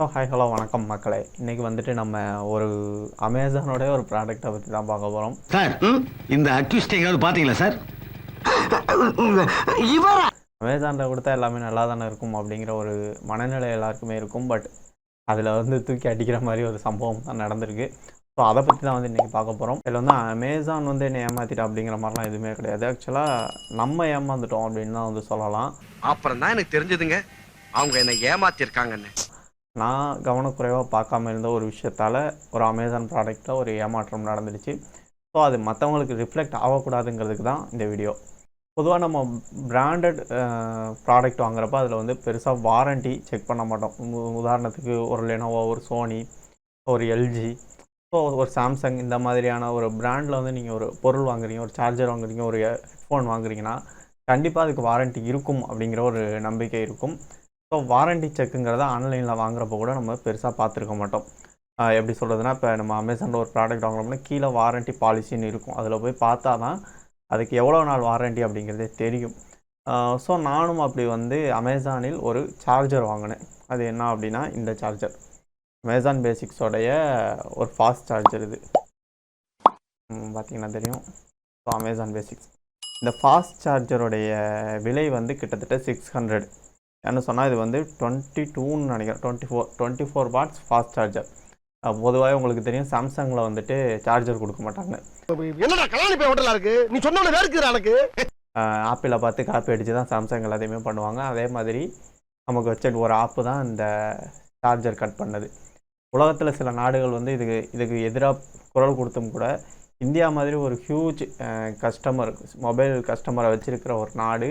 So hi hello வணக்கம் மக்களே. இன்றைக்கி வந்துட்டு நம்ம ஒரு அமேசானோட ஒரு ப்ராடக்ட்டை பற்றி தான் பார்க்க போகிறோம் சார் இந்த அக்யூஸ்ட் எங்காவது பாத்தீங்களா சார்? அமேசானில் கொடுத்தா எல்லாமே நல்லா தானே இருக்கும் அப்படிங்கிற ஒரு மனநிலை எல்லாருக்குமே இருக்கும். பட் அதில் வந்து தூக்கி அடிக்கிற மாதிரி ஒரு சம்பவம் தான் நடந்திருக்கு. ஸோ அதை பற்றி தான் வந்து இன்றைக்கி பார்க்க போகிறோம் இதில் வந்து அமேசான் வந்து என்னை ஏமாற்றிட்டா அப்படிங்கிற மாதிரிலாம் எதுவுமே கிடையாது. ஆக்சுவலாக நம்ம ஏமாந்துட்டோம் அப்படின்னு தான் வந்து சொல்லலாம். அப்புறம் தான் எனக்கு தெரிஞ்சதுங்க. அவங்க என்னை ஏமாத்திருக்காங்கன்னு. நான் கவனக்குறைவாக பார்க்காம இருந்த ஒரு விஷயத்தால் ஒரு அமேசான் ப்ராடக்ட்டில் ஒரு ஏமாற்றம் நடந்துடுச்சு. ஸோ அது மற்றவங்களுக்கு ரிஃப்ளெக்ட் ஆகக்கூடாதுங்கிறதுக்கு தான் இந்த வீடியோ பொதுவாக நம்ம பிராண்டட் ப்ராடக்ட் வாங்குறப்ப அதில் வந்து பெருசாக வாரண்டி செக் பண்ண மாட்டோம். உ- உதாரணத்துக்கு ஒரு லெனோவோ ஒரு சோனி ஒரு எல்ஜி ஸோ ஒரு சாம்சங் இந்த மாதிரியான ஒரு பிராண்டில் வந்து நீங்கள் ஒரு பொருள் வாங்குறீங்க ஒரு சார்ஜர் வாங்குறீங்க ஒரு ஹெட்ஃபோன் வாங்குறீங்கன்னா கண்டிப்பாக அதுக்கு வாரண்ட்டி இருக்கும் அப்படிங்கிற ஒரு நம்பிக்கை இருக்கும். ஸோ வாரண்டி செக்குங்கிறத ஆன்லைனில் வாங்குறப்போ கூட நம்ம பெருசாக பார்த்துருக்க மாட்டோம். எப்படி சொல்கிறதுனா இப்போ நம்ம அமேசானில் ஒரு ப்ராடக்ட் வாங்குறோம்னா கீழே வாரண்டி பாலிசின்னு இருக்கும். அதில் போய் பார்த்தா தான் அதுக்கு எவ்வளோ நாள் வாரண்டி அப்படிங்கிறதே தெரியும். ஸோ நானும் அப்படி வந்து அமேசானில் ஒரு சார்ஜர் வாங்கினேன். அது என்ன அப்படின்னா இந்த சார்ஜர் அமேசான் பேசிக்ஸோடைய ஒரு ஃபாஸ்ட் சார்ஜர் இது. பார்த்திங்கன்னா பார்த்தீங்கன்னா தெரியும். ஸோ அமேசான் பேசிக்ஸ் இந்த ஃபாஸ்ட் சார்ஜருடைய விலை வந்து கிட்டத்தட்ட சிக்ஸ் ஹண்ட்ரட் என்ன சொன்னால் இது வந்து டுவெண்ட்டி டூன்னு நினைக்கிறேன். Twenty four twenty four watts fast charger பொதுவாக உங்களுக்கு தெரியும் சாம்சங்கில் வந்துட்டு சார்ஜர் கொடுக்க மாட்டாங்க. என்னடா கல்யாணி போய் ஹோட்டலா இருக்கு? நீ சொன்ன வேறுக்குது எனக்கு. ஆப்பிளை பார்த்து காப்பி அடித்து தான் சாம்சங் எல்லாத்தையுமே பண்ணுவாங்க. அதே மாதிரி நமக்கு வச்ச ஒரு ஆப்பு தான் இந்த சார்ஜர் கட் பண்ணது. உலகத்தில் சில நாடுகள் வந்து இதுக்கு இதுக்கு எதிராக குரல் கொடுத்தும் கூட இந்தியா மாதிரி ஒரு ஹியூஜ் கஸ்டமர் மொபைல் கஸ்டமரை வச்சிருக்கிற ஒரு நாடு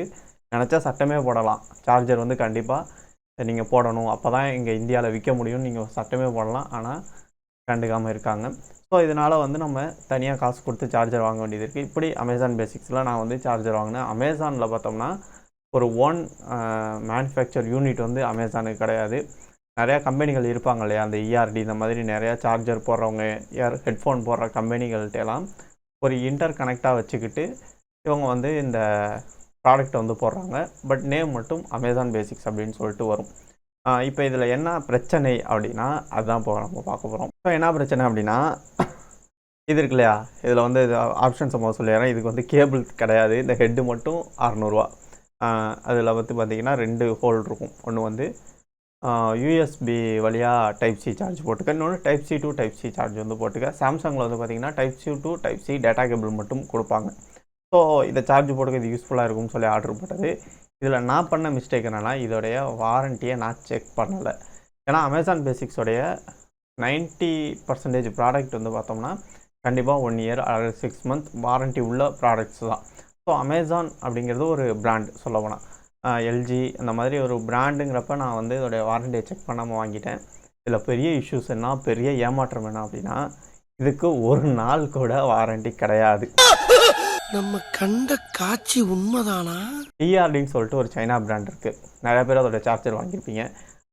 நினச்சா சட்டமே போடலாம். சார்ஜர் வந்து கண்டிப்பாக நீங்கள் போடணும். அப்போ தான் இங்கே இந்தியாவில் விற்க முடியும் நீங்கள் சட்டமே போடலாம். ஆனால் கண்டுக்காமல் இருக்காங்க. ஸோ இதனால் வந்து நம்ம தனியாக காசு கொடுத்து சார்ஜர் வாங்க வேண்டியது இருக்குது இப்படி அமேசான் பேசிக்ஸில் நான் வந்து சார்ஜர் வாங்கினேன். அமேசானில் பார்த்தோம்னா ஒரு ஒன் மேனுஃபேக்சர் யூனிட் வந்து அமேசானுக்கு கிடையாது. நிறையா கம்பெனிகள் இருப்பாங்க இல்லையா? அந்த இஆர்டி இந்த மாதிரி நிறையா சார்ஜர் போடுறவங்க ஏர் ஹெட்ஃபோன் போடுற கம்பெனிகள்கிட்டலாம் எல்லாம் ஒரு இன்டர் கனெக்டாக வச்சுக்கிட்டு இவங்க வந்து இந்த ப்ராடக்ட் வந்து போடுறாங்க. பட் நேம் மட்டும் அமேசான் பேசிக்ஸ் அப்படின்னு சொல்லிட்டு வரும். இப்போ இதில் என்ன பிரச்சனை அப்படின்னா அதுதான் இப்போ நம்ம பார்க்க போகிறோம் இப்போ என்ன பிரச்சனை அப்படின்னா இது இருக்கு இல்லையா? இதில் வந்து இது ஆப்ஷன்ஸ் நம்ம சொல்லிடுறேன் இதுக்கு வந்து கேபிள் கிடையாது. இந்த ஹெட்டு மட்டும் அறநூறுவா. அதில் வந்து பார்த்தீங்கன்னா ரெண்டு ஹோல் இருக்கும். ஒன்று வந்து யூஎஸ்பி வழியாக டைப் சி சார்ஜ் போட்டுக்க. இன்னொன்று type C to type C charge வந்து போட்டுக்க. சாம்சங்கில் வந்து பார்த்தீங்கன்னா type C to type C data cable மட்டும் கொடுப்பாங்க. ஸோ இதை சார்ஜ் போடுறது இது யூஸ்ஃபுல்லாக இருக்கும்னு சொல்லி ஆர்டர் போட்டது. இதில் நான் பண்ண மிஸ்டேக் என்னென்னா இதோடைய வாரண்ட்டியை நான் செக் பண்ணலை. ஏன்னா அமேசான் பேசிக்ஸோடைய 90% பர்சன்டேஜ் ப்ராடக்ட் வந்து பார்த்தோம்னா கண்டிப்பாக ஒன் இயர் அல்லது சிக்ஸ் மந்த் வாரண்ட்டி உள்ள ப்ராடக்ட்ஸ் தான். ஸோ அமேசான் அப்படிங்கிறது ஒரு பிராண்ட் சொல்ல போனால் எல்ஜி அந்த மாதிரி ஒரு பிராண்டுங்கிறப்ப நான் வந்து இதோடைய வாரண்டியை செக் பண்ணாமல் வாங்கிட்டேன். இதில் பெரிய இஷ்யூஸ் என்ன பெரிய ஏமாற்றம் என்ன அப்படின்னா இதுக்கு ஒரு நாள் கூட வாரண்ட்டி கிடையாது. நம்ம கண்ட காட்சி உண்மைதானா? டிஆர்டின்னு சொல்லிட்டு ஒரு சைனா பிராண்ட் இருக்குது நிறைய பேர் அதோட சார்ஜர் வாங்கியிருப்பீங்க.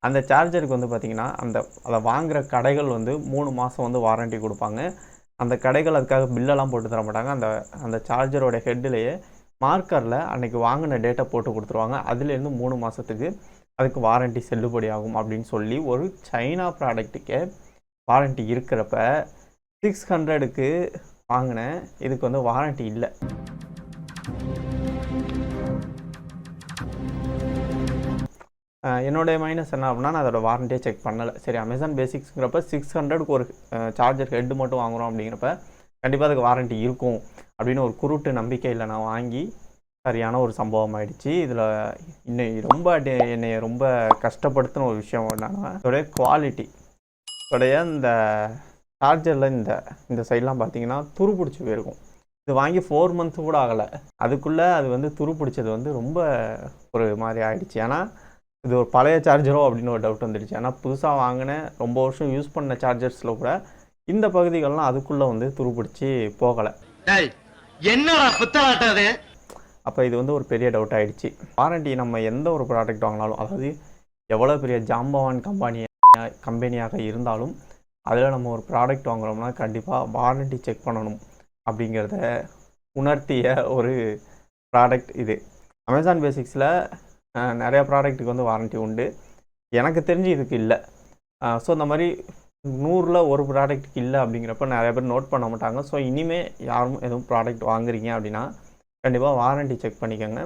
அந்த சார்ஜருக்கு வந்து பார்த்திங்கன்னா அந்த அதை வாங்குகிற கடைகள் வந்து மூணு மாதம் வந்து வாரண்ட்டி கொடுப்பாங்க. அந்த கடைகள் அதுக்காக பில்லெல்லாம் போட்டு தர மாட்டாங்க. அந்த அந்த சார்ஜரோட ஹெட்டிலேயே மார்க்கரில் அன்றைக்கி வாங்கின டேட்டா போட்டு கொடுத்துருவாங்க. அதுலேருந்து மூணு மாதத்துக்கு அதுக்கு வாரண்ட்டி செல்லுபடி ஆகும் அப்படின்னு சொல்லி ஒரு சைனா ப்ராடக்ட்டுக்கே வாரண்ட்டி இருக்கிறப்ப சிக்ஸ் ஹண்ட்ரடுக்கு வாங்கினேன். இதுக்கு வந்து வாரண்டி இல்லை. என்னோடய என்னுடைய மைனஸ் என்ன அப்படின்னா நான் அதோட வாரண்டியே செக் பண்ணலை. சரி அமேசான் பேசிக்ஸுங்கிறப்ப சிக்ஸ் ஹண்ட்ரடுக்கு ஒரு சார்ஜர் ஹெட் மட்டும் வாங்குறோம் அப்படிங்கிறப்ப கண்டிப்பாக அதுக்கு வாரண்ட்டி இருக்கும் அப்படின்னு ஒரு குருட்டு நம்பிக்கையில் நான் வாங்கி சரியான ஒரு சம்பவம் ஆயிடுச்சு. இதில் இன்னும் ரொம்ப டே- என்னை ரொம்ப கஷ்டப்படுத்தின ஒரு விஷயம் என்னன்னா அதோடைய குவாலிட்டி அதோடைய இந்த சார்ஜரில் இந்த இந்த சைட்லாம் பார்த்தீங்கன்னா துரு பிடிச்சி போயிருக்கும். இது வாங்கி ஃபோர் மந்த்ஸ் கூட ஆகலை. அதுக்குள்ளே அது வந்து துரு பிடிச்சது வந்து ரொம்ப ஒரு மாதிரி ஆயிடுச்சு. ஏன்னா இது ஒரு பழைய சார்ஜரோ அப்படின்னு ஒரு டவுட் வந்துடுச்சு. ஏன்னா புதுசாக வாங்கின ரொம்ப வருஷம் யூஸ் பண்ண சார்ஜர்ஸில் கூட இந்த பகுதிகள்லாம் அதுக்குள்ளே வந்து துருப்பிடிச்சு போகலை. டேய் என்னடா புத்தலாட்டம் அது? அப்போ இது வந்து ஒரு பெரிய டவுட் ஆயிடுச்சு. வாரண்டி நம்ம எந்த ஒரு ப்ராடக்ட் வாங்கினாலும் அதாவது எவ்வளோ பெரிய ஜாம்பவான் கம்பெனி கம்பெனியாக இருந்தாலும் அதில் நம்ம ஒரு ப்ராடக்ட் வாங்குறோம்னா கண்டிப்பாக வாரண்டி செக் பண்ணணும் அப்படிங்கிறத உணர்த்திய ஒரு ப்ராடக்ட் இது. அமேசான் பேசிக்ஸில் நிறைய ப்ராடக்ட்டுக்கு வந்து வாரண்ட்டி உண்டு. எனக்கு தெரிஞ்சு இதுக்கு இல்லை. ஸோ இந்த மாதிரி நூறில் ஒரு ப்ராடக்ட்டுக்கு இல்லை அப்படிங்கிறப்ப நிறைய பேர் நோட் பண்ண மாட்டாங்க. ஸோ இனிமேல் யாரும் எதுவும் ப்ராடக்ட் வாங்குறீங்க அப்படின்னா கண்டிப்பாக வாரண்ட்டி செக் பண்ணிக்கோங்க.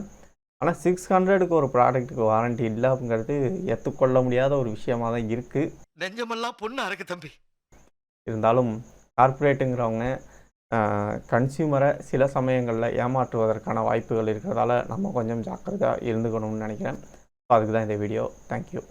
ஆனால் சிக்ஸ் ஹண்ட்ரடுக்கு ஒரு ப்ராடக்ட்டுக்கு வாரண்ட்டி இல்லை அப்படிங்கிறது ஏற்றுக்கொள்ள முடியாத ஒரு விஷயமாக தான் இருக்குது நெஞ்சமெல்லாம் பொண்ணு அறக்கு தம்பி. இருந்தாலும் கார்ப்பரேட்டுங்கிறவங்க கன்சியூமரை சில சமயங்களில் ஏமாற்றுவதற்கான வாய்ப்புகள் இருக்கிறதால நம்ம கொஞ்சம் ஜாக்கிரதையாக இருந்துக்கணும்னு நினைக்கிறேன். ஸோ அதுக்கு தான் இந்த வீடியோ தேங்க்யூ